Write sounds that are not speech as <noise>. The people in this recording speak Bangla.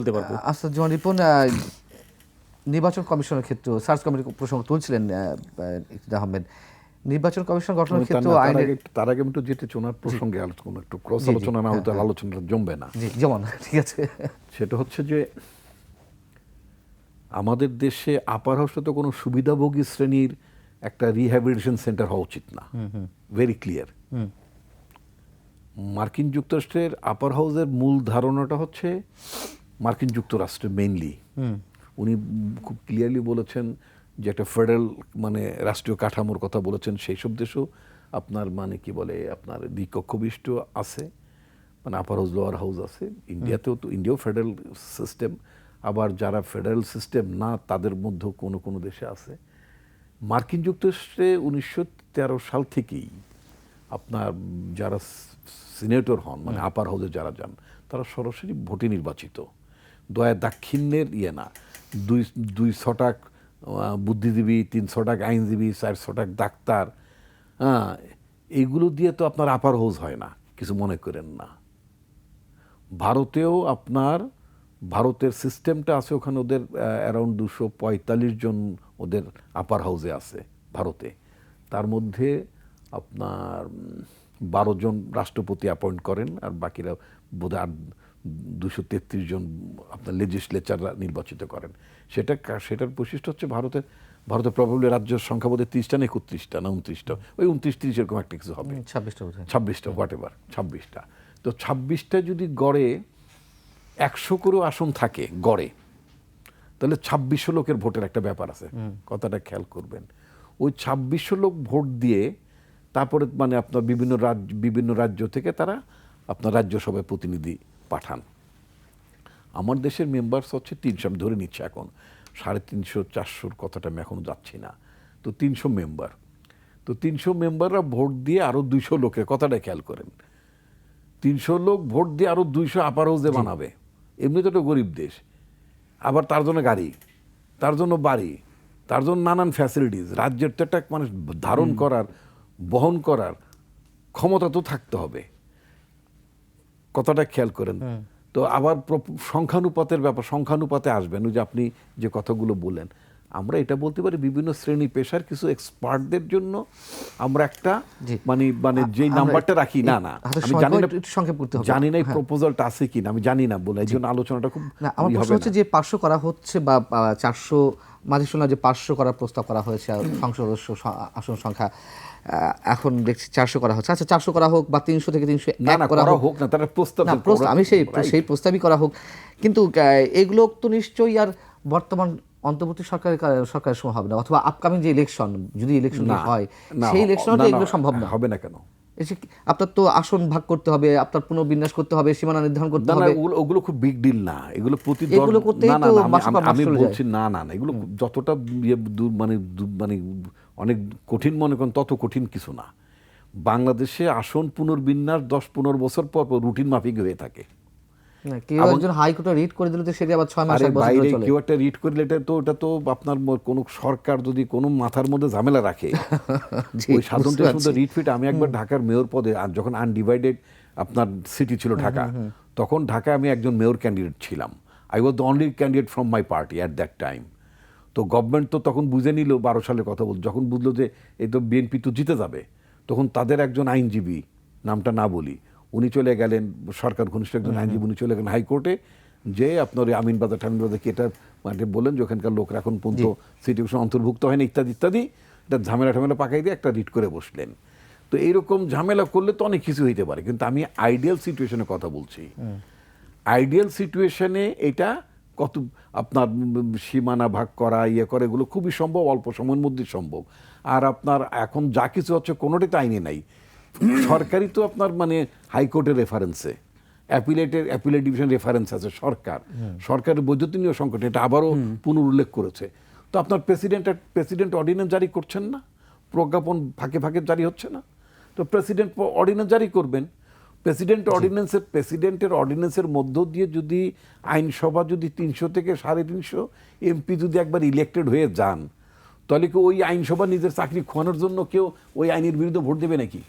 বলতে পারব। আচ্ছা জোয়ান রিপন নির্বাচন কমিশনের ক্ষেত্রে সার্চ কমিটির প্রসঙ্গ তুলছিলেন আহ, আহ, আহমেদ। নির্বাচন কমিশন গঠনের ক্ষেত্রে তার আইনের আগে একটু- তার আগে একটু যেতে চাই, প্রসঙ্গে আলোচনা একটু ক্রস আলোচনা না হতে আলোচনাটা জমবে না। জি যেমন ঠিক আছে। সেটা হচ্ছে যে আমাদের দেশে আপার হাউসে তো কোনো সুবিধাভোগী শ্রেণির একটা রিহ্যাবিলিটেশন সেন্টার হওয়া উচিত না। ভেরি ক্লিয়ার মার্কিন যুক্তরাষ্ট্রের আপার হাউসের মূল ধারণাটা হচ্ছে মার্কিন যুক্তরাষ্ট্রে মেইনলি উনি খুব ক্লিয়ারলি বলেছেন যে একটা ফেডারেল মানে রাষ্ট্রীয় কাঠামোর কথা বলেছেন সেই সব দেশেও আপনার মানে কি বলে আপনার দ্বিকক্ষবিষ্ট আছে মানে আপার হাউস লোয়ার হাউস আছে। ইন্ডিয়াতেও তো ইন্ডিয়াও ফেডারেল সিস্টেম আবার যারা ফেডারেল সিস্টেম না তাদের মধ্যেও কোনো কোনো দেশে আছে। মার্কিন যুক্তরাষ্ট্রে উনিশশো তেরো সাল থেকেই আপনার যারা সিনেটর হন মানে আপার হাউসে যারা যান তারা সরাসরি ভোটে নির্বাচিত। দয়া দাক্ষিণ্যের ইয়ে না। দুই দুই ছটাক বুদ্ধিজীবী তিন ছটাক আইনজীবী চার ছটাক ডাক্তার হ্যাঁ এইগুলো দিয়ে তো আপনার আপার হাউস হয় না, কিছু মনে করেন না। ভারতেও আপনার, ভারতের সিস্টেমটা আছে ওখানে ওদের অ্যারাউন্ড দুশো পঁয়তাল্লিশ জন ওদের আপার হাউসে আছে ভারতে। তার মধ্যে আপনার বারো জন রাষ্ট্রপতি অ্যাপয়েন্ট করেন আর বাকিরা বোধহয় দুশো তেত্রিশ জন আপনার লেজিসলেচাররা নির্বাচিত করেন। সেটা সেটার বৈশিষ্ট্য হচ্ছে ভারতের ভারতের প্রবলি রাজ্যের সংখ্যা বোধহয় তিরিশটা না একত্রিশটা না উনত্রিশটা ওই উনত্রিশ তিরিশ এরকম একটা কিছু হবে। ছাব্বিশটা বোধ ছাব্বিশটা হোয়াট এভার ছাব্বিশটা। তো ছাব্বিশটা যদি গড়ে একশো করেও আসন থাকে গড়ে তাহলে ছাব্বিশশো লোকের ভোটের একটা ব্যাপার আছে। কথাটা খেয়াল করবেন। ওই ছাব্বিশশো লোক ভোট দিয়ে তারপরে মানে আপনার বিভিন্ন রাজ্য বিভিন্ন রাজ্য থেকে তারা আপনার রাজ্যসভায় প্রতিনিধি পাঠান। আমার দেশের মেম্বার্স হচ্ছে তিনশো আমি ধরে নিচ্ছি এখন সাড়ে তিনশো চারশোর কথাটা আমি এখনও যাচ্ছি না। তো তিনশো মেম্বার তো তিনশো মেম্বাররা ভোট দিয়ে আরও দুইশো লোকের কথাটা খেয়াল করেন। তিনশো লোক ভোট দিয়ে আরও দুইশো আপার হাউসে বানাবে। এমনি তো একটা গরিব দেশ। আবার তার জন্য গাড়ি তার জন্য বাড়ি তার জন্য নানান ফ্যাসিলিটিস রাজ্যের তো একটা মানুষ ধারণ করার বহন করার ক্ষমতা তো থাকতে হবে। কথাটা খেয়াল করেন? তো আবার সংখ্যানুপাতের ব্যাপার সংখ্যানুপাতে আসবেন ওই যে আপনি যে কথাগুলো বললেন। আমরা এটা বলতে পারি বিভিন্ন শ্রেণি পেশার কিছু এক্সপার্টদের জন্য আমরা একটা মানে মানে যেই নাম্বারটা রাখি। না না। আমি জানি না সংক্ষেপ করতে হবে। জানি না এই হ্যাঁ। প্রপোজালটা আছে কিনা আমি জানি না বলে। এই জন্য আলোচনাটা খুব না আমার প্রশ্ন হচ্ছে যে পাঁচশো করা হচ্ছে বা চারশো মাঝে শোনা যে পাঁচশো করার প্রস্তাব করা হয়েছে সংসদ সদস্য আসন সংখ্যা এখন দেখছি চারশো করা হচ্ছে। আচ্ছা চারশো করা হোক বা তিনশো থেকে তিনশো না না করা হোক। না তারা প্রস্তাব আমি সেই সেই প্রস্তাবই করা হোক। কিন্তু এগুলো তো নিশ্চয়ই আর বর্তমান অন্তর্বর্তী সরকারের সরকারের সময় হবে না অথবা আপকামিং যে ইলেকশন যদি ইলেকশন হয় সেই ইলেকশনে না, তো না, এগুলো সম্ভব না। হবে না কেন? আপনার তো আসন ভাগ করতে হবে আপনার পুনর্বিন্যাস করতে হবে সীমানা নির্ধারণ করতে হবে। ওগুলো খুব বিগ ডিল না এগুলো প্রতি এগুলো করতেই না, না, তো আমি- বলছি না না না এগুলো যতটা ইয়ে মানে মানে অনেক কঠিন মনে করেন তত কঠিন কিছু না। বাংলাদেশে আসন পুনর্বিন্যাস দশ পনেরো বছর পর রুটিন মাফিক হয়ে থাকে। কেউ একজন হাইকোর্টে রিট করে দিলে তো সেটা আবার ছয় মাস বাইরে কেউ একটা রিট করলে এটা তো তো আপনার কোনো সরকার যদি কোনো মাথার মধ্যে ঝামেলা রাখে <laughs> ওই সাধারণ বুঝতে মধ্যে পারছি। রিট ফিট আমি একবার ঢাকার মেয়র পদে যখন আনডিভাইডেড আপনার সিটি ছিল ঢাকা তখন ঢাকায় আমি একজন মেয়র ক্যান্ডিডেট ছিলাম। I was the only candidate from my party at that time তো গভর্নমেন্ট তো তখন বুঝে নিল বারো সালের কথা বল যখন বুঝলো যে এই তো বিএনপি তো জিতে যাবে তখন তাদের একজন আইনজীবী নামটা না বলি উনি চলে গেলেন সরকার ঘনিষ্ঠ একজন আইনজীবী উনি চলে গেলেন হাইকোর্টে যে আপনার ওই আমিন বাজার টামিন বাজার কি এটা মানে বললেন যে ওখানকার লোকরা এখন পর্যন্ত সিটিউশন অন্তর্ভুক্ত হয়নি ইত্যাদি ইত্যাদি এটা ঝামেলা ঠামেলা পাকাই দিয়ে একটা রিট করে বসলেন। তো এইরকম ঝামেলা করলে তো অনেক কিছু হইতে পারে কিন্তু আমি আইডিয়াল সিচুয়েশনের কথা বলছি। আইডিয়াল সিচুয়েশনে এটা কত আপনার সীমানা ভাগ করা ইয়ে করা এগুলো খুবই সম্ভব অল্প সময়ের মধ্যে সম্ভব। আর আপনার এখন যা কিছু হচ্ছে কোনোটাই তো আইনে নাই। সরকারি তো আপনার মানে হাইকোর্টের রেফারেন্সে অ্যাপিলেটের অ্যাপিলেট ডিভিশন রেফারেন্স আছে সরকার। সরকারের বৈদ্যুতিনীয় সংকট এটা আবারও পুনরুল্লেখ করেছে। তো আপনার প্রেসিডেন্ট প্রেসিডেন্ট অর্ডিন্যান্স জারি করছেন না? প্রজ্ঞাপন ফাঁকে ফাঁকে জারি হচ্ছে না? তো প্রেসিডেন্ট অর্ডিন্যান্স জারি করবেন। প্রেসিডেন্ট অর্ডিন্যান্সের প্রেসিডেন্টের অর্ডিন্যান্সের মধ্য দিয়ে যদি আইনসভা যদি তিনশো থেকে সাড়ে তিনশো এমপি যদি একবার ইলেক্টেড হয়ে যান তাহলে কি ওই আইনসভা নিজের চাকরি খোয়ানোর জন্য কেউ ওই আইনের বিরুদ্ধে ভোট দেবে নাকি?